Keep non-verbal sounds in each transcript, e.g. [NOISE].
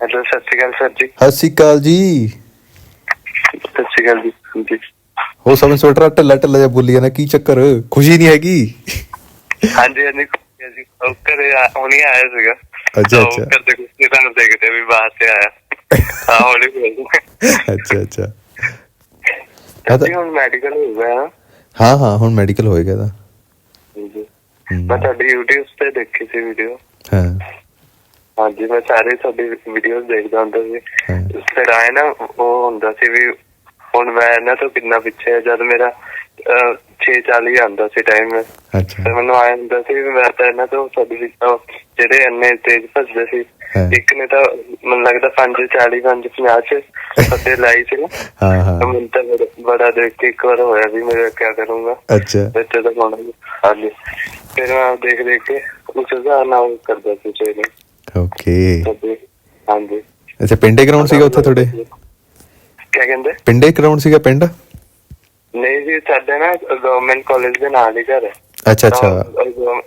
Hello ਸਤਿ ਸ਼੍ਰੀ ਅਕਾਲ sir ਜੀ। ਸਤਿ ਸ਼੍ਰੀ ਅਕਾਲ ਜੀ। ਸਤਿ ਸ਼੍ਰੀ ਅਕਾਲ ਜੀ ਜੀ। ਹੋ ਸਭ ਇੰਸਪੈਕਟਰ ਢੱਲਾ ਢੱਲਾ ਜਿਹਾ ਬੋਲੀ ਜਾਂਦਾ ਕੀ ਚੱਕਰ? ਖੁਸ਼ੀ ਨਹੀਂ ਹੈਗੀ? ਹਾਂਜੀ ਹਾਂਜੀ ਜੀ ਜੀ। ਉਹ ਘਰੇ ਆ- ਹੁਣੀ ਆਇਆ ਸੀਗਾ। ਅੱਛਾ, ਤਾਂ ਉਹ ਅੱਛਾ। ਕਰਦੇ ਕੁਝ ਨਹੀਂ ਤੁਹਾਨੂੰ ਦੇਖਦੇ ਵੀ ਬਾਹਰ ਤੇ ਆਇਆ। ਹਾਂ ਹੁਣੀ ਬੋਲ ਅੱਛਾ ਅੱਛਾ। ਹਾਂ ਤਾਂ- ਜੀ ਹੁਣ ਮੈਡੀਕਲ ਹੋ ਗਿਆ ਨਾ। ਹਾਂ ਹਾਂ ਹੁਣ ਮੈਡੀਕਲ ਹੋਏਗਾ ਤਾਂ ਜੀ ਹਮ, ਮੈਂ ਤੁਹਾਡੀ YouTube ਤੇ ਦੇਖੀ ਸੀ ਵੀਡੀਓ ਹਾਂ। ਹਾਂਜੀ ਮੈਂ ਸਾਰੇ ਤੁਹਾਡੀ ਵੀਡੀਓਜ਼ ਦੇਖਦਾ ਹੁੰਦਾ ਸੀ। ਹਾਂ। ਫਿਰ ਆਏ ਨਾ ਉਹ ਹੁੰਦਾ ਸੀ ਵੀ ਹੁਣ ਮੈਂ ਇਹਨਾਂ ਤੋਂ ਕਿੰਨਾ ਪਿੱਛੇ ਆ ਜਦ ਮੇਰਾ 640 ਆਉਂਦਾ ਸੀ ਟਾਈਮ ਅੱਛਾ। ਤੇ ਮੈਨੂੰ ਆਇਆ ਹੁੰਦਾ ਸੀ ਵੀ ਮੈਂ ਤਾਂ ਇਹਨਾਂ ਤੋਂ ਤੁਹਾਡੀ ਜਿਹੜੇ ਇੰਨੇ ਤੇਜ਼ ਭੱਜਦੇ ਸੀ ਹਾਂ। ਇੱਕ ਨੇ ਤਾਂ ਮੈਨੂੰ ਲੱਗਦਾ 5 40 5 50 ਚ ਸੱਦੇ ਲਾਈ ਸੀ ਨਾ। ਹਾਂ ਹਾਂ। ਮੈਨੂੰ ਤਾਂ ਬੜਾ- ਦੇਖ ਕੇ ਇੱਕ ਵਾਰ ਹੋਇਆ ਵੀ ਮੈਂ ਕੀ ਕਰੂੰਗਾ। ਅੱਛਾ। ਬੱਚੇ ਤਾਂ ਹੀ। ਹਾਂਜੀ। ਫਿਰ ਮੈਂ ਦੇਖ ਦੇਖ ਕੇ ਉਸ ਹਿਸਾਬ ਨਾਲ ਕਰਦਾ ਸੀ ਟ੍ਰੇਨਿੰਗ ਓਕੇ ਹਾਂਜੀ ਅੱਛਾ ਪਿੰਡੇ ਗਰਾਊਂਡ ਸੀਗਾ ਉੱਥੇ ਤੁਹਾਡੇ? ਕੀ ਕਹਿੰਦੇ? ਪਿੰਡੇ ਗਰਾਊਂਡ ਸੀਗਾ ਪਿੰਡ? ਨਹੀਂ ਜੀ ਸਾਡੇ ਨਾ ਗਵਰਨਮੈਂਟ ਕਾਲਜ ਦੇ ਨਾਲ ਹੀ ਘਰ ਹੈ। ਅੱਛਾ ਅੱਛਾ।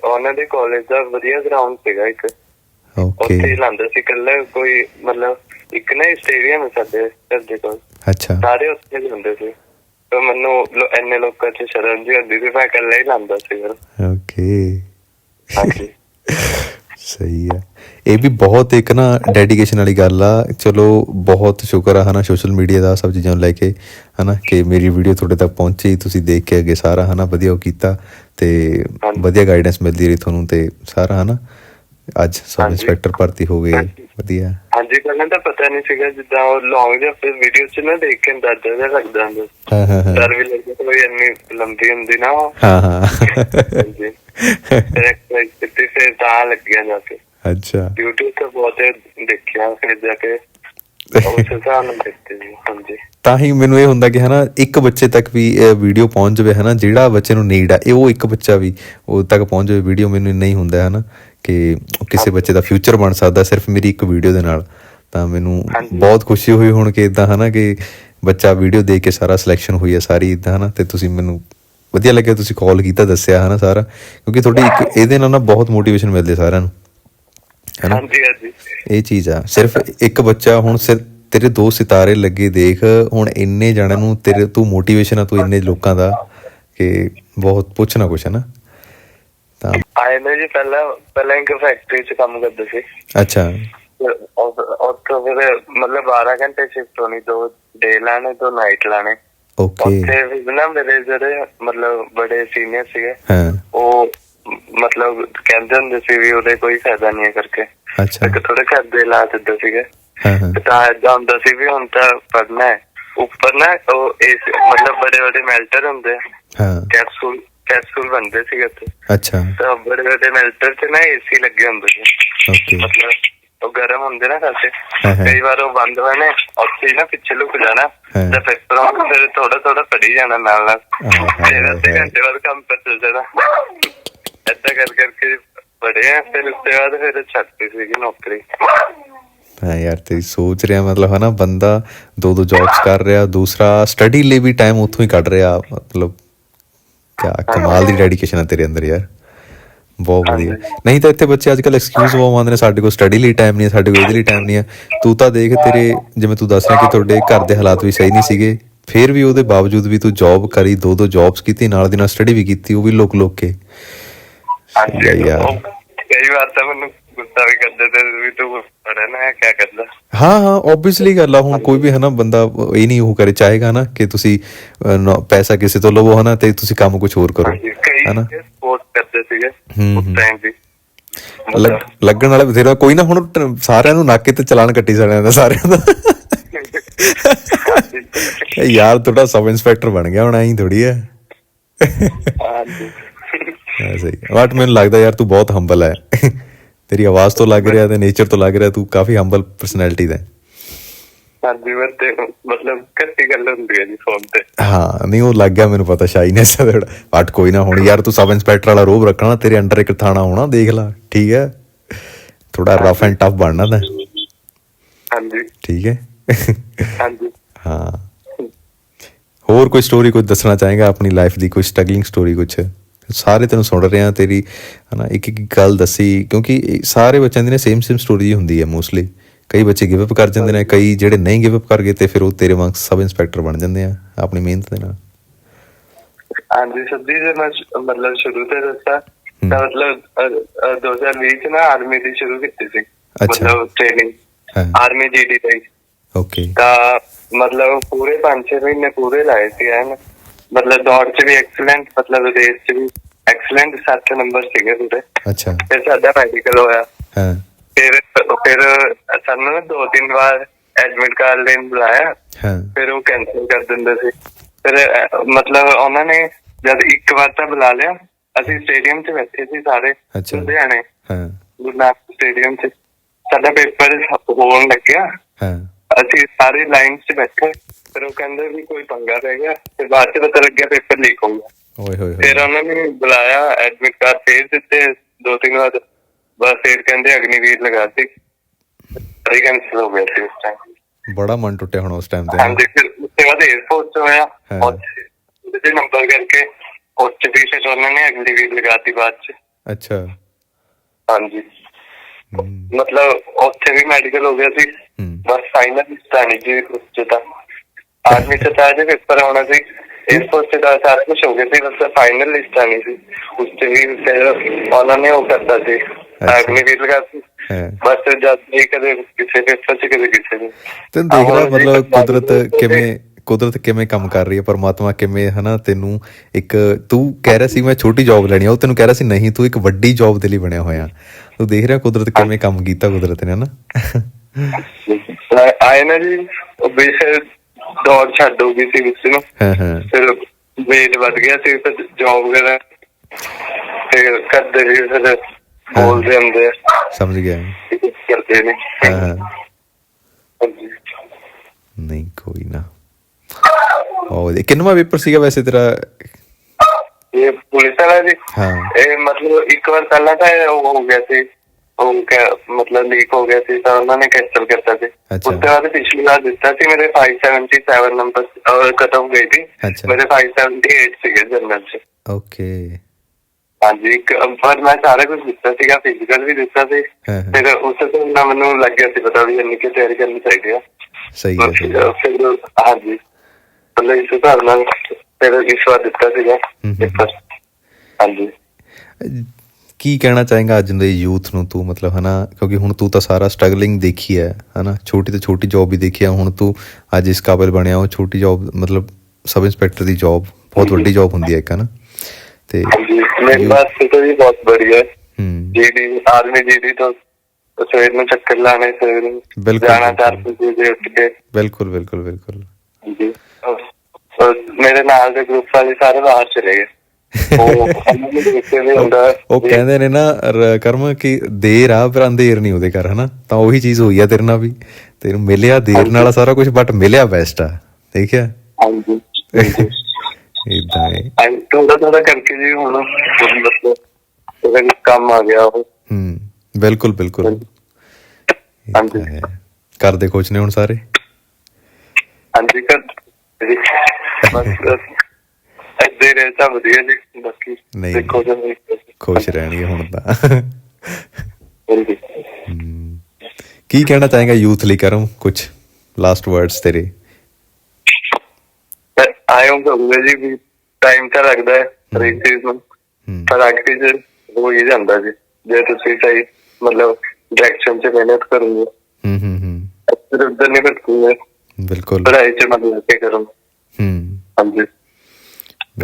ਉਹਨਾਂ ਦੇ ਕਾਲਜ ਦਾ ਵਧੀਆ ਗਰਾਊਂਡ ਸੀਗਾ ਇੱਕ। ਉੱਥੇ ਓਕੇ ਲਾਉਂਦਾ ਸੀ ਇਕੱਲਾ ਕੋਈ ਮਤਲਬ ਇੱਕ ਨਾ ਸਟੇਡੀਅਮ ਹੈ ਸਾਡੇ ਦੇ ਕੋਲ। ਅੱਛਾ। ਸਾਰੇ ਉੱਥੇ ਹੀ ਹੁੰਦੇ ਸੀ। ਤੇ ਮੈਨੂੰ ਇੰਨੇ ਲੋਕਾਂ 'ਚ ਸ਼ਰਮ ਜੀ ਹੁੰਦੀ ਸੀ ਮੈਂ ਇਕੱਲਾ ਹੀ ਲਾਉਂਦਾ ਸੀ ਫਿਰ। ਓਕੇ ਹਾਂਜੀ। [LAUGHS] ਸਹੀ ਹੈ ਇਹ ਵੀ ਬਹੁਤ ਇੱਕ ਨਾ ਡੈਡੀਕੇਸ਼ਨ ਵਾਲੀ ਗੱਲ ਆ ਚਲੋ ਬਹੁਤ ਸ਼ੁਕਰ ਆ ਹਨਾ ਸੋਸ਼ਲ ਮੀਡੀਆ ਦਾ ਸਭ ਚੀਜ਼ਾਂ ਨੂੰ ਲੈ ਕੇ ਹਨਾ ਕਿ ਮੇਰੀ ਵੀਡੀਓ ਤੁਹਾਡੇ ਤੱਕ ਪਹੁੰਚੀ ਤੁਸੀਂ ਦੇਖ ਕੇ ਅੱਗੇ ਸਾਰਾ ਹਨਾ ਵਧੀਆ ਕੀਤਾ ਤੇ। ਵਧੀਆ ਗਾਈਡੈਂਸ ਮਿਲਦੀ ਰਹੀ ਤੁਹਾਨੂੰ ਤੇ ਸਾਰਾ ਹਨਾ ਅੱਜ ਸਬ। ਇੰਸਪੈਕਟਰ ਭਰਤੀ ਹੋ ਗਏ। ਵਧੀਆ। ਹਾਂਜੀ ਪਹਿਲਾਂ ਤਾਂ ਪਤਾ ਨਹੀਂ ਸੀਗਾ ਜਿੱਦਾਂ ਉਹ ਲੌਂਗ ਜਿਹਾ ਫਿਰ ਵੀਡੀਓ 'ਚ ਨਾ ਦੇਖ ਕੇ ਅੰਦਾਜ਼ਾ ਜਿਹਾ ਲੱਗਦਾ ਹੁੰਦਾ। ਹਾਂ ਹਾਂ ਹਾਂ। ਡਰ ਵੀ ਲੱਗਦਾ ਕੋਈ ਇੰਨੀ ਲੰਬੀ ਹੁੰਦੀ ਨਾ ਹਾਂ ਹਾਂ। ਐਕਸਰਸਾਈਜ਼ ਕੀਤੀ ਫਿਰ ਤਾਂ ਲੱਗਿਆ ਜਾ ਕੇ। ਅੱਛਾ। YouTube ਤੇ ਬਹੁਤ ਦੇਖਿਆ ਫਿਰ ਜਾ ਕੇ ਜੀ ਤਾਂ ਹੀ ਮੈਨੂੰ ਇਹ ਹੁੰਦਾ ਕਿ ਹਨਾ ਇੱਕ ਬੱਚੇ ਤੱਕ ਵੀ ਇਹ ਵੀਡੀਓ ਪਹੁੰਚ ਜਾਵੇ ਹਨਾ ਜਿਹੜਾ ਬੱਚੇ ਨੂੰ ਨੀਡ ਆ ਇਹ ਉਹ ਇੱਕ ਬੱਚਾ ਵੀ ਉਹ ਤੱਕ ਪਹੁੰਚ ਜਾਵੇ ਵੀਡੀਓ ਮੈਨੂੰ ਨਹੀਂ ਹੁੰਦਾ ਹਨਾ। ਕਿ ਕਿਸੇ ਬੱਚੇ ਦਾ ਫਿਊਚਰ ਬਣ ਸਕਦਾ ਸਿਰਫ ਮੇਰੀ ਇੱਕ ਵੀਡੀਓ ਦੇ ਨਾਲ। ਤਾਂ ਮੈਨੂੰ। ਬਹੁਤ ਖੁਸ਼ੀ ਹੋਈ ਹੁਣ ਕਿ ਇਦਾਂ ਹਨਾ ਕਿ ਬੱਚਾ ਵੀਡੀਓ ਦੇਖ ਕੇ ਸਾਰਾ ਸਿਲੈਕਸ਼ਨ ਹੋਈ ਹੈ ਸਾਰੀ ਇਦਾਂ ਹਨਾ ਤੇ ਤੁਸੀਂ ਮੈਨੂੰ ਵਧੀਆ ਲੱਗਿਆ ਤੁਸੀਂ ਕਾਲ ਕੀਤਾ ਦੱਸਿਆ ਹਨਾ ਸਾਰਾ। ਕਿਉਂਕਿ ਤੁਹਾਡੀ ਇੱਕ ਇਹਦੇ ਨਾਲ ਨਾ ਬਹੁਤ ਮੋਟੀਵੇਸ਼ਨ ਮਿਲਦੀ ਸਾਰਿਆਂ ਨੂੰ। ਹੈਨਾ? ਹਾਂਜੀ ਹਾਂਜੀ। ਇਹ ਚੀਜ਼ ਆ ਸਿਰਫ ਇੱਕ ਬੱਚਾ ਹੁਣ ਸਿਰ ਤੇਰੇ ਦੋ ਸਿਤਾਰੇ ਲੱਗੇ ਦੇਖ ਹੁਣ ਇੰਨੇ ਜਣਿਆਂ ਨੂੰ ਤੇਰੇ ਤੂੰ ਮੋਟੀਵੇਸ਼ਨ ਆ ਤੂੰ ਇੰਨੇ ਲੋਕਾਂ ਦਾ ਕਿ ਬਹੁਤ ਪੁੱਛਣਾ ਕੁਛ ਹੈ ਨਾ ਆਏ ਨੇ ਜੀ ਪਹਿਲਾਂ ਪਹਿਲਾਂ ਇੱਕ ਫੈਕਟਰੀ 'ਚ ਕੰਮ ਕਰਦੇ ਸੀ। ਅੱਛਾ। ਉੱਥੋਂ ਫਿਰ ਮਤਲਬ 12 ਘੰਟੇ ਸ਼ਿਫਟ ਹੋਣੀ ਦੋ ਡੇ ਲਾਣੇ ਦੋ ਨਾਈਟ ਲਾਣੇ। ਓਕੇ ਉੱਥੇ ਵੀ ਨਾ ਮੇਰੇ ਜਿਹੜੇ ਮਤਲਬ ਬੜੇ ਸੀਨੀਅਰ ਸੀਗੇ ਹਾਂ। ਉਹ ਮਤਲਬ ਕਹਿੰਦੇ ਹੁੰਦੇ ਸੀ ਵੀ ਉਹਦੇ ਕੋਈ ਫਾਇਦਾ ਨਹੀਂ ਹੈ ਕਰਕੇ। ਅੱਛਾ। ਇੱਕ ਥੋੜੇ ਘਰ ਦੇ ਲਾ ਦਿੰਦੇ ਸੀਗੇ। ਹਾਂ ਹਾਂ। ਤੇ ਏਦਾਂ ਹੁੰਦਾ ਸੀ ਵੀ ਹੁਣ ਤਾਂ ਪੜਨਾ ਹੈ। ਉੱਪਰ ਨਾ ਉਹ ਇਸ ਮਤਲਬ ਬੜੇ ਬੜੇ ਮੈਲਟਰ ਹੁੰਦੇ ਹਾਂ। ਕੈਪਸੂਲ ਕੈਪਸੂਲ ਬਣਦੇ ਸੀਗੇ ਉੱਥੇ। ਅੱਛਾ। ਤਾਂ ਬੜੇ ਬੜੇ ਮੈਲਟਰ 'ਚ ਨਾ ਏਸੀ ਲੱਗੇ ਹੁੰਦੇ ਸੀ। ਓਕੇ ਮਤਲਬ ਉਹ ਗਰਮ ਹੁੰਦੇ ਨਾ ਸਾਡੇ ਹਾਂ, ਹਾਂ। ਕਈ ਵਾਰ ਉਹ ਬੰਦ ਹੋਏ ਨੇ ਉੱਥੇ ਹੀ ਨਾ ਪਿੱਛੇ ਲੁਕ ਜਾਣਾ। ਹਾਂ। ਤੇ ਫਿਰ ਤੋਂ ਫਿਰ ਥੋੜਾ ਥੋੜਾ ਪੜੀ ਜਾਣਾ ਨਾਲ ਨਾਲ। ਹਾਂ, ਹਾਂ, ਫਿਰ ਅੱਧੇ ਹਾਂ। ਘੰਟੇ ਬਾਅਦ ਕੰਮ ਕਰ ਚੱਲ ਜਾਣਾ ਏਦਾਂ ਕਰ ਕਰਕੇ ਪੜੇ ਆ। ਫਿਰ ਉਸ ਤੋਂ ਬਾਅਦ ਫਿਰ ਛੱਡਤੀ ਸੀਗੀ ਨੌਕਰੀ। ਹਾਂ ਯਾਰ ਤੇ ਸੋਚ ਰਿਹਾ ਮਤਲਬ ਹਨਾ ਬੰਦਾ ਦੋ ਦੋ ਜੌਬਸ ਕਰ ਰਿਹਾ ਦੂਸਰਾ ਸਟੱਡੀ ਲਈ ਵੀ ਟਾਈਮ ਉੱਥੋਂ ਹੀ ਕੱਢ ਰਿਹਾ ਮਤਲਬ ਕਿਆ ਕਮਾਲ ਦੀ ਡੈਡੀਕੇਸ਼ਨ ਹੈ ਤੇਰੇ ਅੰਦਰ ਯਾਰ। ਬਹੁਤ ਵਧੀਆ। ਨਹੀਂ ਤਾਂ ਇੱਥੇ ਬੱਚੇ ਅੱਜਕੱਲ ਐਕਸਕਿਊਜ਼ ਬਹੁਤ ਮੰਨਦੇ ਨੇ ਸਾਡੇ ਕੋਲ ਸਟੱਡੀ ਲਈ ਟਾਈਮ ਨਹੀਂ ਹੈ ਸਾਡੇ ਕੋਲ ਇਹਦੇ ਲਈ ਟਾਈਮ ਨਹੀਂ ਹੈ। ਤੂੰ ਤਾਂ ਦੇਖ ਤੇਰੇ ਜਿਵੇਂ ਤੂੰ ਦੱਸ ਰਿਹਾ ਕਿ ਤੁਹਾਡੇ ਘਰ ਦੇ ਹਾਲਾਤ ਵੀ ਸਹੀ ਨਹੀਂ ਸੀਗੇ ਫਿਰ ਵੀ ਉਹਦੇ ਬਾਵਜੂਦ ਵੀ ਤੂੰ ਜੌਬ ਕਰੀ ਦੋ ਦੋ ਜੌਬਸ ਕੀਤੀ ਨਾਲ ਦੀ ਨਾਲ ਸਟੱਡੀ ਵੀ ਕੀਤੀ ਉਹ ਵੀ ਲੋਕ ਲੋਕ ਕੇ। ਸਹੀ ਹੈ ਯਾਰ ਕਈ ਵਾਰ ਤਾਂ ਮੈਨੂੰ ਗੁੱਸਾ ਵੀ ਕਰਦੇ ਤੇ ਵੀ ਤੂੰ ਪੜਿਆ ਨਾ ਕੀ ਕਰਦਾ? ਹਾਂ ਹਾਂ ਆਬਵੀਅਸਲੀ ਗੱਲ ਆ ਹੁਣ ਕੋਈ ਵੀ ਹਨਾ ਬੰਦਾ ਇਹ ਨਹੀਂ ਉਹ ਕਰੇ ਚਾਹੇਗਾ ਨਾ ਕਿ ਤੁਸੀਂ ਪੈਸਾ ਕਿਸੇ ਤੋਂ ਲਵੋ ਹਨਾ ਤੇ ਤੁਸੀਂ ਕੰਮ ਕੁਝ ਹੋਰ ਕਰੋ ਹਨਾ ਸਪੋਰਟ ਕਰਦੇ ਸੀਗੇ ਉਸ। ਟਾਈਮ ਵੀ। ਲੱਗ- ਲੱਗਣ ਵਾਲਾ ਬਥੇਰਾ ਕੋਈ ਨਾ ਹੁਣ ਸਾਰਿਆਂ ਨੂੰ ਨਾਕੇ ਤੇ ਚਲਾਨ ਕੱਟੀ ਜਾਣਿਆ ਦਾ ਸਾਰਿਆਂ ਦਾ। ਯਾਰ ਤੁਹਾਡਾ ਸਬ ਇੰਸਪੈਕਟਰ ਬਣ ਗਿਆ ਹੁਣ ਐਂ ਥੋੜੀ ਹੈ। ਹਾਂ, ਸਹੀ। ਬਟ ਮੈਨੂੰ ਲੱਗਦਾ ਯਾਰ ਤੂੰ ਬਹੁਤ ਹੰਬਲ ਹੈ। ਤੇਰੀ ਆਵਾਜ਼ ਤੋਂ ਲੱਗ ਰਿਹਾ ਤੇ ਨੇਚਰ ਤੋਂ ਲੱਗ ਰਿਹਾ ਤੂੰ ਕਾਫੀ ਹੰਬਲ ਪਰਸਨੈਲਿਟੀ ਦਾ ਹੈ। ਹਾਂਜੀ ਮੈਂ ਤੇ ਮਤਲਬ ਕੱਟੀ ਗੱਲ ਹੁੰਦੀ ਹੈ ਜੀ ਫੋਨ ਤੇ। ਹਾਂ ਨਹੀਂ ਉਹ ਲੱਗ ਗਿਆ ਮੈਨੂੰ ਪਤਾ ਸ਼ਾਈਨੈਸ ਹੈ ਥੋੜਾ ਬਟ ਕੋਈ ਨਾ ਹੁਣ ਯਾਰ ਤੂੰ ਸਬ ਇੰਸਪੈਕਟਰ ਵਾਲਾ ਰੋਬ ਰੱਖਣਾ ਤੇਰੇ ਅੰਡਰ ਇੱਕ ਥਾਣਾ ਹੋਣਾ ਦੇਖ ਲੈ ਠੀਕ ਹੈ? ਥੋੜਾ ਰਫ ਐਂਡ ਟਫ ਬਣਨਾ ਤਾਂ। ਹਾਂਜੀ। ਠੀਕ ਹੈ? ਹਾਂਜੀ। ਹਾਂ। ਹੋਰ ਕੋਈ ਸਟੋਰੀ ਕੁਝ ਦੱਸਣਾ ਚਾਹੇਗਾ ਆਪਣੀ ਲਾਈਫ ਦੀ ਕੋਈ ਸਟਰਗਲਿੰਗ ਸਟੋਰੀ ਕੁਝ ਸਾਰੇ ਤੈਨੂੰ ਸੁਣ ਰਹੇ ਆ ਤੇਰੀ ਹਨਾ ਇੱਕ ਇੱਕ ਗੱਲ ਦੱਸੀ ਕਿਉਂਕਿ ਸਾਰੇ ਬੱਚਿਆਂ ਦੀ ਨੇ ਸੇਮ ਸੇਮ ਸਟੋਰੀ ਹੁੰਦੀ ਹੈ ਮੋਸਟਲੀ ਕਈ ਬੱਚੇ ਗਿਵ ਅਪ ਕਰ ਜਾਂਦੇ ਨੇ ਕਈ ਜਿਹੜੇ ਨਹੀਂ ਗਿਵ ਅਪ ਕਰ ਗਏ ਤੇ ਫਿਰ ਉਹ ਤੇਰੇ ਵਾਂਗ ਸਬ ਇੰਸਪੈਕਟਰ ਬਣ ਜਾਂਦੇ ਆ ਆਪਣੀ ਮਿਹਨਤ ਦੇ ਨਾਲ। ਹਾਂਜੀ ਸੱਦੀ ਜੇ ਮੈਂ ਮਤਲਬ ਸ਼ੁਰੂ ਤੋਂ ਦੱਸਾਂ। ਤਾਂ ਮਤਲਬ ਅ, ਅ, 2020 ਚ ਨਾ ਆਰਮੀ ਦੀ ਸ਼ੁਰੂ ਕੀਤੀ ਸੀ। ਮਤਲਬ ਟ੍ਰੇਨਿੰਗ ਆਰਮੀ ਜੀਡੀ ਦੀ ਓਕੇ ਤਾਂ ਮਤਲਬ ਪੂਰੇ 5-6 ਮਹੀਨੇ ਪੂਰੇ ਲਾਏ ਸੀ ਐਨ। ਮਤਲਬ ਦੌੜ ਚ ਵੀ ਐਕਸਲੈਂਟ ਮਤਲਬ ਰੇਸ ਚ ਵੀ ਐਕਸਲੈਂਟ 7 ਨੰਬਰ ਸੀਗੇ ਪੂਰੇ। ਅੱਛਾ। ਫਿਰ ਸਾਡਾ ਮੈਡੀਕਲ ਹੋਇਆ। ਹਾਂ। ਫਿਰ ਫਿਰ ਸਾਨੂੰ ਦੋ ਤਿੰਨ ਵਾਰ ਐਡਮਿਟ ਕਰ ਲੈਣ ਬੁਲਾਇਆ। ਹਾਂ। ਫਿਰ ਉਹ ਕੈਂਸਲ ਕਰ ਦਿੰਦੇ ਸੀ। ਫਿਰ ਮਤਲਬ ਉਹਨਾਂ ਨੇ ਜਦ ਇੱਕ ਵਾਰ ਤਾਂ ਬੁਲਾ ਲਿਆ ਅਸੀਂ ਸਟੇਡੀਅਮ 'ਚ ਬੈਠੇ ਸੀ ਸਾਰੇ। ਲੁਧਿਆਣੇ। ਹਾਂ। ਗੁਰੂ ਨਾਨਕ ਸਟੇਡੀਅਮ 'ਚ। ਸਾਡਾ ਪੇਪਰ ਹੋਣ ਲੱਗਿਆ। ਹਾਂ। ਅਸੀਂ ਸਾਰੇ ਲਾਈਨ 'ਚ ਬੈਠੇ। ਫਿਰ ਉਹ ਕਹਿੰਦੇ ਵੀ ਕੋਈ ਪੰਗਾ ਰਹਿ ਗਿਆ ਤੇ ਬਾਅਦ ਚ ਤਾਂ ਲੱਗਿਆ ਪੇਪਰ ਲੀਕ ਹੋ ਗਿਆ। ਓਏ ਹੋਏ ਫਿਰ ਉਹਨਾਂ ਨੇ ਬੁਲਾਇਆ ਐਡਮਿਟ ਕਾਰਡ ਭੇਜ ਦਿੱਤੇ ਦੋ ਤਿੰਨ ਵਾਰ ਬਸ ਫਿਰ ਕਹਿੰਦੇ ਅਗਨੀਵੀਰ ਲਗਾ ਦਿੱਤੀ। ਰਿਕੈਂਸਲ ਹੋ ਗਿਆ ਸੀ ਉਸ ਟਾਈਮ ਬੜਾ ਮਨ ਟੁੱਟਿਆ ਹੁਣ ਉਸ ਟਾਈਮ ਤੇ। ਹਾਂਜੀ ਫਿਰ ਉਸੇ ਵਾਰ 에어ਪੋਰਟ ਤੋਂ ਆਇਆ ਉੱਥੇ ਦੇ ਨੰਬਰ ਕਰਕੇ ਉੱਚ ਪੀਸੇ ਚ ਉਹਨਾਂ ਨੇ ਅਗਨੀਵੀਰ ਲਗਾਤੀ ਬਾਅਦ ਚ। ਅੱਛਾ। ਹਾਂਜੀ। ਮਤਲਬ ਉੱਥੇ ਵੀ ਮੈਡੀਕਲ ਹੋ ਗਿਆ ਸੀ। ਬਸ ਫਾਈਨਲ ਸਟ੍ਰੈਟਜੀ ਕੁਝ ਤਾਂ। ਆਰਮੀ ਚ ਤਾਂ ਜੇ ਪੇਪਰ ਹੋਣਾ ਸੀ। 에어ਪੋਰਟ ਚ ਤਾਂ ਸਾਰਾ ਕੁਝ ਹੋ ਗਿਆ ਸੀ ਬਸ ਫਾਈਨਲ ਲਿਸਟ ਆਣੀ ਸੀ। ਉਸ ਚ ਵੀ ਫਿਰ ਉਹਨਾਂ ਨੇ ਉਹ ਕਰਤਾ ਸੀ। ਅਗਲੀ ਵੀਕ ਲਗਾਤੀ ਹਾਂ। ਬਸ ਜਦ ਵੀ ਕਦੇ ਕਿਸੇ ਪੇਪਰ ਚ ਕਦੇ ਕਿਸੇ ਨੂੰ ਤੈਨੂੰ ਦੇਖ ਰਿਹਾ ਮਤਲਬ ਕੁਦਰਤ ਕਿਵੇਂ ਕੁਦਰਤ ਕਿਵੇਂ ਕੰਮ ਕਰ ਰਹੀ ਹੈ ਪਰਮਾਤਮਾ ਕਿਵੇਂ ਹਨਾ ਤੈਨੂੰ ਇੱਕ ਤੂੰ ਕਹਿ ਰਿਹਾ ਸੀ ਮੈਂ ਛੋਟੀ ਜੌਬ ਲੈਣੀ ਆ ਉਹ ਤੈਨੂੰ ਕਹਿ ਰਿਹਾ ਸੀ ਨਹੀਂ ਤੂੰ ਇੱਕ ਵੱਡੀ ਜੌਬ ਦੇ ਲਈ ਬਣਿਆ ਹੋਇਆ। ਤੂੰ ਦੇਖ ਰਿਹਾ ਕੁਦਰਤ ਕਿਵੇਂ ਕੰਮ ਕੀਤਾ ਕੁਦਰਤ ਨੇ ਹਨਾ? ਆਏ ਨਾ ਜੀ ਉਹ ਵੀ ਫਿਰ ਦੌੜ ਛੱਡ ਹੋ ਗਈ ਸੀ ਵਿੱਚ ਨੂੰ। ਹਾਂ ਹਾਂ। ਫਿਰ ਵੇਟ ਵੱਧ ਗਿਆ ਸੀ ਫਿਰ ਜੌਬ ਵਗੈਰਾ। ਫਿਰ ਕਰਦੇ ਵੀ ਫਿਰ ਬੋਲਦੇ ਹੁੰਦੇ ਆ। ਸਮਝ ਗਿਆ। ਕਿ ਕੁਛ ਕਰਦੇ ਨੇ। ਹਾਂ ਹਾਂ। ਹਾਂਜੀ। ਨਹੀਂ ਕੋਈ ਨਾ। ਉਹ ਕਿੰਨਵਾ ਪੇਪਰ ਸੀਗਾ ਵੈਸੇ ਤੇਰਾ? ਇਹ ਪੁਲਿਸ ਵਾਲਾ ਜੀ। ਹਾਂ। ਇਹ ਮਤਲਬ ਇੱਕ ਵਾਰ ਪਹਿਲਾਂ ਤਾਂ ਇਹ ਉਹ ਹੋ ਗਿਆ ਸੀ ਉਹ ਕਿਆ- ਮਤਲਬ ਲੀਕ ਹੋ ਗਿਆ ਸੀ ਤਾਂ ਉਹਨਾਂ ਨੇ ਕੈਂਸਲ ਕਰਤਾ ਸੀ ਅੱਛਾ। ਉਸ ਤੋਂ ਬਾਅਦ ਪਿਛਲੀ ਵਾਰ ਦਿੱਤਾ ਸੀ ਮੇਰੇ 577 ਨੰਬਰ ਕਟ ਆਫ ਗਈ ਸੀ ਅੱਛਾ। ਮੇਰੇ 578 ਸੀਗੇ ਜਨਰਲ ਚ ਓਕੇ ਹਾਂਜੀ ਇੱਕ ਪਰ ਮੈਂ ਸਾਰਾ ਕੁਝ ਦਿੱਤਾ ਸੀਗਾ ਫਿਜ਼ੀਕਲ ਵੀ ਦਿੱਤਾ ਸੀ। ਫਿਰ ਉਸ ਤੋਂ ਨਾ ਮੈਨੂੰ ਲੱਗਿਆ ਸੀ ਪਤਾ ਵੀ ਇੰਨੀ ਕਿ ਤਿਆਰੀ ਕਰਨੀ ਚਾਹੀਦੀ ਆ ਸਹੀ ਹੈ ਸਹੀ ਹੈ। ਫਿਰ ਹਾਂਜੀ ਇਸ ਹਿਸਾਬ ਨਾਲ ਫਿਰ ਇਸ ਵਾਰ ਦਿੱਤਾ ਸੀਗਾ ਹਮ। ਪੇਪਰ ਹਾਂਜੀ ਕੀ ਕਹਿਣਾ ਚਾਹੇਗਾ ਅੱਜ ਦੇ ਯੂਥ ਨੂੰ ਤੂੰ? ਮਤਲਬ ਹਨਾ ਕਿਉਂਕਿ ਹੁਣ ਤੂੰ ਤਾਂ ਸਾਰਾ ਸਟਰਗਲਿੰਗ ਦੇਖੀ ਹੈ ਹਨਾ? ਛੋਟੀ ਤੋਂ ਛੋਟੀ ਜੌਬ ਵੀ ਦੇਖੀ ਆ ਹੁਣ ਤੂੰ ਅੱਜ ਇਸ ਕਾਬਿਲ ਬਣਿਆ ਹੋ ਛੋਟੀ ਜੌਬ ਮਤਲਬ ਸਬ ਇੰਸਪੈਕਟਰ ਦੀ ਜੌਬ ਬਹੁਤ ਵੱਡੀ ਜੌਬ ਹੁੰਦੀ ਹੈ ਇੱਕ ਹਨਾ? ਤੇ ਮੇਰੀ ਬਾਤ ਤੇ ਵੀ ਬਹੁਤ ਬੜੀ ਹੈ। ਜਿਹੜੀ ਆਰਮੀ ਜਿਹੜੀ ਤੋਂ ਸਵੇਰ ਨੂੰ ਚੱਕਰ ਲਾਣੇ ਸਵੇਰ ਨੂੰ ਬਿਲਕੁਲ ਬਿਲਕੁਲ। ਬਿਲਕੁਲ ਮੇਰੇ ਨਾਲ ਦੇ ਗਰੁੱਪ ਵਾਲੇ ਸਾਰੇ ਬਾਹਰ ਚਲੇ ਗਏ। ਉਹ ਕਹਿੰਦੇ ਨੇ ਨਾ ਕਰਮ ਕਿ ਦੇਰ ਆ ਪਰ ਅੰਧੇਰ ਨਹੀਂ ਉਹਦੇ ਕਰ ਹਨਾ? ਤਾਂ ਉਹੀ ਚੀਜ਼ ਹੋਈ ਆ ਤੇਰੇ ਨਾਲ ਵੀ। ਤੈਨੂੰ ਮਿਲਿਆ ਦੇਰ ਨਾਲ ਸਾਰਾ ਕੁਝ ਬਟ ਮਿਲਿਆ ਬੈਸਟ ਆ। ਦੇਖਿਆ? ਹਾਂਜੀ ਇਦਾਂ ਹੈ ਥੋੜਾ ਥੋੜਾ ਕਰਕੇ ਜੀ ਹੁਣ ਉਹਦਾ ਕੰਮ ਆ ਗਿਆ ਉਹ। ਹੂੰ ਬਿਲਕੁਲ ਬਿਲਕੁਲ। ਹਾਂਜੀ। ਹੈ। ਘਰ ਦੇ ਖੁਸ਼ ਨੇ ਹੁਣ ਸਾਰੇ? ਹਾਂਜੀ ਕਰ ਬਸ। ਇੱਦਾਂ ਹੀ ਰਹੇ ਤਾਂ ਵਧੀਆ ਜੀ ਬਾਕੀ ਨਹੀਂ। ਦੇਖੋ ਜੀ ਖੁਸ਼ ਰਹਿਣਗੇ ਹੁਣ ਤਾਂ। ਹਾਂਜੀ ਹੂੰ। ਕੀ ਕਹਿਣਾ ਚਾहेगा ਯੂਥ ਲਈ ਕਰਮ? ਕੁਝ ਲਾਸਟ ਵਰਡਸ ਤੇਰੇ? ਆਇਓ ਕਹੂੰਗਾ ਜੀ ਵੀ ਟਾਈਮ ਤਾਂ ਲੱਗਦਾ ਹੈ ਹਰੇਕ ਚੀਜ਼ ਨੂੰ। ਹੂੰ। ਪਰ ਅੱਗੇ ਜੇ ਹੋ ਹੀ ਜਾਂਦਾ ਜੀ। ਜੇ ਤੁਸੀਂ ਸਹੀ ਮਤਲਬ ਡਾਇਰੈਕਸ਼ਨ 'ਚ ਮਿਹਨਤ ਕਰੋਗੇ। ਹੂੰ ਹੂੰ ਹੂੰ। ਇੱਧਰ ਉੱਧਰ ਨਹੀਂ ਭਟਕੂਗੇ। ਬਿਲਕੁਲ। ਪੜ੍ਹਾਈ 'ਚ ਮਨ ਲਾ ਕੇ ਕਰੋ ਹੂੰ। ਹਾਂਜੀ।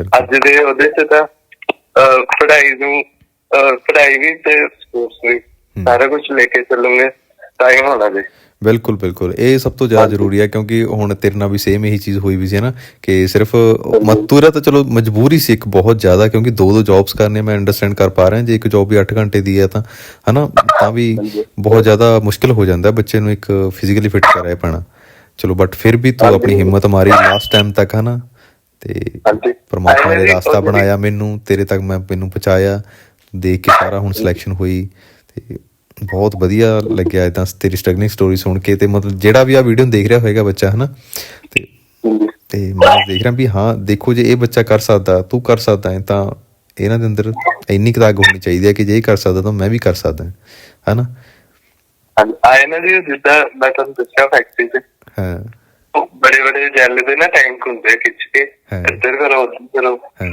ਅੱਜ ਦੇ ਉਹਦੇ ਤਾਂ ਅਹ, ਪੜ੍ਹਾਈ ਨੂੰ ਅਹ, ਪੜ੍ਹਾਈ ਵੀ ਤੇ ਸਪੋਰਟਸ ਵੀ ਸਾਰਾ ਕੁਝ ਲੈ ਕੇ ਚੱਲੋਗੇ ਤਾਂ ਹੀ ਹੋਣਾ ਜੀ। ਬਿਲਕੁਲ ਬਿਲਕੁਲ। ਇਹ ਸਭ ਤੋਂ ਜ਼ਿਆਦਾ ਜ਼ਰੂਰੀ ਹੈ ਕਿਉਂਕਿ ਹੁਣ ਤੇਰੇ ਨਾਲ ਵੀ ਸੇਮ ਇਹੀ ਚੀਜ਼ ਹੋਈ ਵੀ ਸੀ ਨਾ ਕਿ ਸਿਰਫ ਮਤੂਰਾ ਤਾਂ ਚਲੋ ਮਜਬੂਰੀ ਸੀ ਇੱਕ ਬਹੁਤ ਜ਼ਿਆਦਾ ਕਿਉਂਕਿ ਦੋ ਦੋ ਜੌਬਸ ਕਰਨੇ ਮੈਂ ਅੰਡਰਸਟੈਂਡ ਕਰ ਪਾ ਰਿਹਾ ਜੇ ਇੱਕ ਜੌਬ ਵੀ 8 ਘੰਟੇ ਦੀ ਹੈ ਤਾਂ ਹਨਾ ਤਾਂ ਵੀ ਬਹੁਤ ਜ਼ਿਆਦਾ ਮੁਸ਼ਕਿਲ ਹੋ ਜਾਂਦਾ ਬੱਚੇ ਨੂੰ ਇੱਕ ਫਿਜ਼ੀਕਲੀ ਫਿਟ ਕਰਾਇਆ ਪੈਣਾ। ਚਲੋ ਬਟ ਫਿਰ ਵੀ ਤੂੰ ਆਪਣੀ ਹਿੰਮਤ ਮਾਰੀ ਲਾਸਟ ਟਾਈਮ ਤੱਕ ਹਨਾ। ਤੇ ਪਰਮਾਤਮਾ ਨੇ ਰਾਸਤਾ ਬਣਾਇਆ ਮੈਨੂੰ ਤੇਰੇ ਤੱਕ ਮੈਂ ਮੈਨੂੰ ਪਹੁੰਚਾਇਆ ਦੇਖ ਕੇ ਸਾਰਾ ਹੁਣ ਸਿਲੈਕਸ਼ਨ ਹੋਈ ਤੇ ਬਹੁਤ ਵਧੀਆ ਲੱਗਿਆ ਇਦਾਂ ਤੇਰੀ ਸਟਰਗਲਿੰਗ ਸਟੋਰੀ ਸੁਣ ਕੇ ਤੇ ਮਤਲਬ ਜਿਹੜਾ ਵੀ ਆ ਵੀਡੀਓ ਦੇਖ ਰਿਹਾ ਹੋਏਗਾ ਬੱਚਾ ਹਨਾ? ਤੇ। ਤੇ ਮੈਂ ਦੇਖ ਰਿਹਾ ਵੀ ਹਾਂ ਦੇਖੋ ਜੇ ਇਹ ਬੱਚਾ ਕਰ ਸਕਦਾ ਤੂੰ ਕਰ ਸਕਦਾ ਹੈ ਤਾਂ ਇਹਨਾਂ ਦੇ ਅੰਦਰ ਇੰਨੀ ਕਿਤਾਬ ਹੋਣੀ ਚਾਹੀਦੀ ਹੈ ਕਿ ਜੇ ਇਹ ਕਰ ਸਕਦਾ ਤਾਂ ਮੈਂ ਵੀ ਕਰ ਸਕਦਾ ਹਾਂ ਹਨਾ? ਆਏ ਨਾ ਜੀ ਜਿੱਦਾਂ ਮੈਂ ਤੁਹਾਨੂੰ ਦੱਸਿਆ ਫੈਕਟਰੀ 'ਚ। ਹਾਂ। ਬੜੇ ਬੜੇ ਜੈਲ ਦੇ ਨਾ ਟੈਂਕ ਹੁੰਦੇ ਆ ਖਿੱਚ ਕੇ ਹਾਂ। ਇੱਧਰ ਕਰੋ ਉੱਧਰ ਕਰੋ ਹਾਂ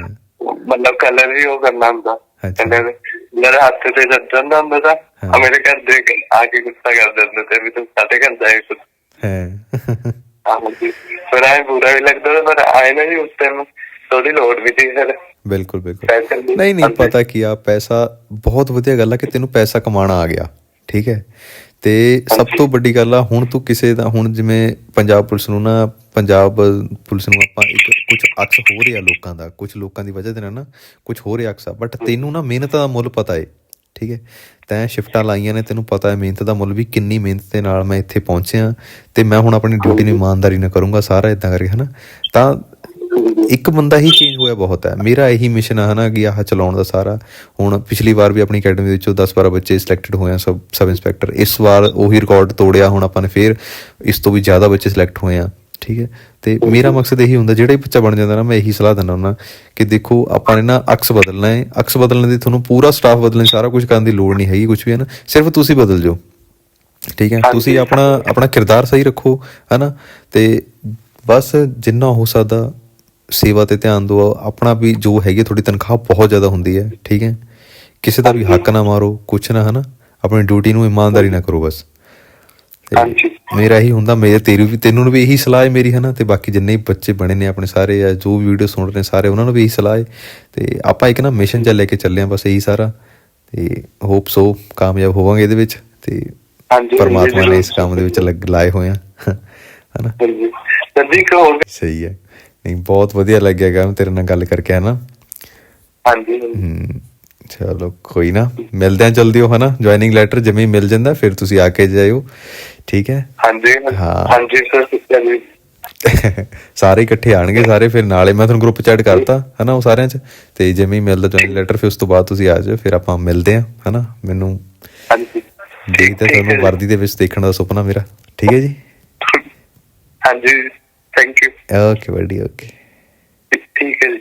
ਮਤਲਬ ਕਲਰ ਵੀ ਉਹ ਕਰਨਾ ਹੁੰਦਾ। ਕਹਿੰਦੇ ਮੇਰੇ ਹੱਥ ਤੇ ਜੱਟ ਜਾਂਦਾ ਹੁੰਦਾ ਤਾਂ ਹਾਂ। ਆ ਮੇਰੇ ਘਰ ਦੇ ਆ ਕੇ ਗੁੱਸਾ ਕਰ ਦਿੰਦੇ ਤੇ ਵੀ ਤੂੰ ਸਾਡੇ ਘਰ ਕੁਝ ਹਾਂ ਜੀ ਪਰ ਆਏ ਬੁਰਾ ਵੀ ਲੱਗਦਾ ਪਰ ਆਏ ਨਾ ਜੀ ਉਸ ਟਾਈਮ ਥੋੜੀ ਲੋੜ ਵੀ ਸੀ ਫਿਰ ਬਿਲਕੁਲ ਬਿਲਕੁਲ ਦੀ। ਨਹੀਂ ਨਹੀਂ। ਪਤਾ ਕੀ ਆ ਪੈਸਾ ਬਹੁਤ ਵਧੀਆ ਗੱਲ ਆ ਕਿ ਤੈਨੂੰ ਪੈਸਾ ਕਮਾਉਣਾ ਆ ਗਿਆ ਠੀਕ ਹੈ ਤੇ ਸਭ ਤੋਂ ਵੱਡੀ ਗੱਲ ਆ, ਹੁਣ ਤੂੰ ਕਿਸੇ ਦਾ, ਹੁਣ ਜਿਵੇਂ ਪੰਜਾਬ ਪੁਲਿਸ ਨੂੰ ਨਾ, ਪੰਜਾਬ ਪੁਲਿਸ ਨੂੰ ਆਪਾਂ ਇੱਕ ਕੁਝ ਅਕਸ ਹੋ ਰਿਹਾ ਲੋਕਾਂ ਦਾ ਕੁਝ ਲੋਕਾਂ ਦੀ ਵਜ੍ਹਾ ਦੇ ਨਾਲ ਨਾ ਕੁਝ ਹੋ ਰਿਹਾ ਅਕਸ ਆ ਬਟ ਤੈਨੂੰ ਨਾ ਮਿਹਨਤ ਦਾ ਮੁੱਲ ਪਤਾ ਏ, ਠੀਕ ਹੈ ਤੈਂ ਸ਼ਿਫਟਾਂ ਲਾਈਆਂ ਨੇ, ਤੈਨੂੰ ਪਤਾ ਹੈ ਮਿਹਨਤ ਦਾ ਮੁੱਲ ਵੀ ਕਿੰਨੀ ਮਿਹਨਤ ਦੇ ਨਾਲ ਮੈਂ ਇੱਥੇ ਪਹੁੰਚਿਆ, ਤੇ ਮੈਂ ਹੁਣ ਆਪਣੀ ਡਿਊਟੀ ਨੂੰ ਇਮਾਨਦਾਰੀ ਨਾਲ ਕਰੂੰਗਾ, ਸਾਰਾ ਇਦਾਂ ਕਰਕੇ, ਹਨਾ? ਤਾਂ ਇੱਕ ਬੰਦਾ ਹੀ ਚੇਂਜ ਹੋਇਆ ਬਹੁਤ ਹੈ। ਮੇਰਾ ਇਹੀ ਮਿਸ਼ਨ ਹੈ ਹਨਾ ਕਿ ਆਹ ਚਲਾਉਣ ਦਾ ਸਾਰਾ। ਹੁਣ ਪਿਛਲੀ ਵਾਰ ਵੀ ਆਪਣੀ ਅਕੈਡਮੀ ਵਿੱਚੋਂ 10-12 ਬੱਚੇ ਸਿਲੈਕਟਡ ਹੋਏ ਆ ਸਬ ਸਬ ਇੰਸਪੈਕਟਰ ਇਸ ਵਾਰ ਉਹੀ ਰਿਕਾਰਡ ਤੋੜਿਆ ਹੁਣ ਆਪਾਂ ਨੇ ਫੇਰ ਇਸ ਤੋਂ ਵੀ ਜ਼ਿਆਦਾ ਬੱਚੇ ਸਿਲੈਕਟ ਹੋਏ ਆ। ਠੀਕ ਹੈ? ਤੇ ਮੇਰਾ ਮਕਸਦ ਇਹੀ ਹੁੰਦਾ ਜਿਹੜਾ ਹੀ ਬੱਚਾ ਬਣ ਜਾਂਦਾ ਨਾ ਮੈਂ ਇਹੀ ਸਲਾਹ ਦਿੰਦਾ ਹੁੰਦਾ ਕਿ ਦੇਖੋ ਆਪਾਂ ਨੇ ਨਾ ਅਕਸ ਬਦਲਣਾ ਹੈ। ਅਕਸ ਬਦਲਣ ਦੀ ਤੁਹਾਨੂੰ ਪੂਰਾ ਸਟਾਫ ਬਦਲਣ ਸਾਰਾ ਕੁਝ ਕਰਨ ਦੀ ਲੋੜ ਨਹੀਂ ਹੈਗੀ ਕੁਝ ਵੀ ਹੈ ਨਾ। ਸਿਰਫ ਤੁਸੀਂ ਬਦਲ ਜਾਓ। ਠੀਕ ਹੈ। ਤੁਸੀਂ ਆਪਣਾ ਆਪਣਾ ਕਿਰਦਾਰ ਸਹੀ ਰੱਖੋ ਹਨਾ ਤੇ ਬਸ ਜਿੰਨਾ ਹੋ ਸਕਦਾ ਸੇਵਾ ਤੇ ਧਿਆਨ ਦਿਓ। ਆਪਣਾ ਵੀ ਜੋ ਹੈਗੀ ਤੁਹਾਡੀ ਤਨਖਾਹ ਬਹੁਤ ਜ਼ਿਆਦਾ ਹੁੰਦੀ ਹੈ ਠੀਕ ਹੈ? ਕਿਸੇ ਦਾ ਵੀ ਹੱਕ ਨਾ ਮਾਰੋ ਕੁਛ ਨਾ ਹਨਾ? ਆਪਣੀ ਡਿਊਟੀ ਨੂੰ ਇਮਾਨਦਾਰੀ ਨਾਲ ਕਰੋ ਬਸ। ਮੇਰਾ ਇਹੀ ਹੁੰਦਾ ਮੇਰੇ ਤੇਰੀ ਵੀ ਤੈਨੂੰ ਵੀ ਇਹੀ ਸਲਾਹ ਹੈ ਮੇਰੀ ਹਨਾ? ਤੇ ਬਾਕੀ ਜਿੰਨੇ ਵੀ ਬੱਚੇ ਬਣੇ ਨੇ ਆਪਣੇ ਸਾਰੇ ਆ ਜੋ ਵੀ ਵੀਡੀਓ ਸੁਣ ਰਹੇ ਸਾਰੇ ਉਹਨਾਂ ਨੂੰ ਵੀ ਇਹੀ ਸਲਾਹ ਹੈ। ਤੇ ਆਪਾਂ ਇੱਕ ਨਾ ਮਿਸ਼ਨ ਚ ਲੈ ਕੇ ਚੱਲੇ ਆ ਬਸ ਇਹੀ ਸਾਰਾ। ਤੇ ਹੋਪ ਸੋ ਕਾਮਯਾਬ ਹੋਵਾਂਗੇ ਇਹਦੇ ਵਿੱਚ। ਤੇ ਹਾਂਜੀ, ਪਰਮਾਤਮਾ ਨੇ। ਇਸ ਕੰਮ ਦੇ ਵਿੱਚ ਲਾਏ ਹੋਏ ਆ। [LAUGHS] ਹਨਾ? ਹਾਂਜੀ। ਸਹੀ ਹੈ। ਨਹੀਂ ਬਹੁਤ ਵਧੀਆ ਲੱਗਿਆ ਗਾ ਤੇਰੇ ਨਾਲ ਗੱਲ ਕਰਕੇ ਹਨਾ ਹਾਂਜੀ ਹਮ, ਚਲੋ ਕੋਈ ਨਾ। ਮਿਲਦੇ ਆ ਜਲਦੀ ਉਹ ਹਨਾ? ਜੁਆਇਨਿੰਗ ਲੈਟਰ ਜਿਵੇਂ ਹੀ ਮਿਲ ਜਾਂਦਾ ਫਿਰ ਤੁਸੀਂ ਆ ਕੇ ਜਾਇਓ। ਠੀਕ ਹੈ? ਹਾਂਜੀ ਹਾਂ। ਹਾਂਜੀ ਸਰ ਚਲਿਏ [LAUGHS] ਸਾਰੇ ਇਕੱਠੇ ਆਣਗੇ ਸਾਰੇ ਫਿਰ ਨਾਲੇ ਮੈਂ ਤੁਹਾਨੂੰ ਗਰੁੱਪ ਚੈਟ ਕਰਤਾ ਹਨਾ ਉਹ ਸਾਰਿਆਂ 'ਚ? ਤੇ ਜਿਵੇਂ ਹੀ ਮਿਲਦਾ ਜੁਆਇਨਿੰਗ ਲੈਟਰ ਫਿਰ ਉਸ ਤੋਂ ਬਾਅਦ ਤੁਸੀਂ ਆ ਜਾਓ ਫਿਰ ਆਪਾਂ ਮਿਲਦੇ ਆ ਹਨਾ? ਮੈਨੂੰ ਹਾਂਜੀ। ਦੇਖਦੇ ਹੈ ਤੁਹਾਨੂੰ ਜੀ। ਵਰਦੀ ਦੇ ਵਿੱਚ ਦੇਖਣ ਦਾ ਸੁਪਨਾ ਮੇਰਾ। ਠੀਕ ਹੈ ਜੀ? ਹਾਂਜੀ। ਥੈਂਕ ਯੂ ਓਕੇ ਬੜੀ ਓਕੇ ਠੀਕ ਹੈ ਜੀ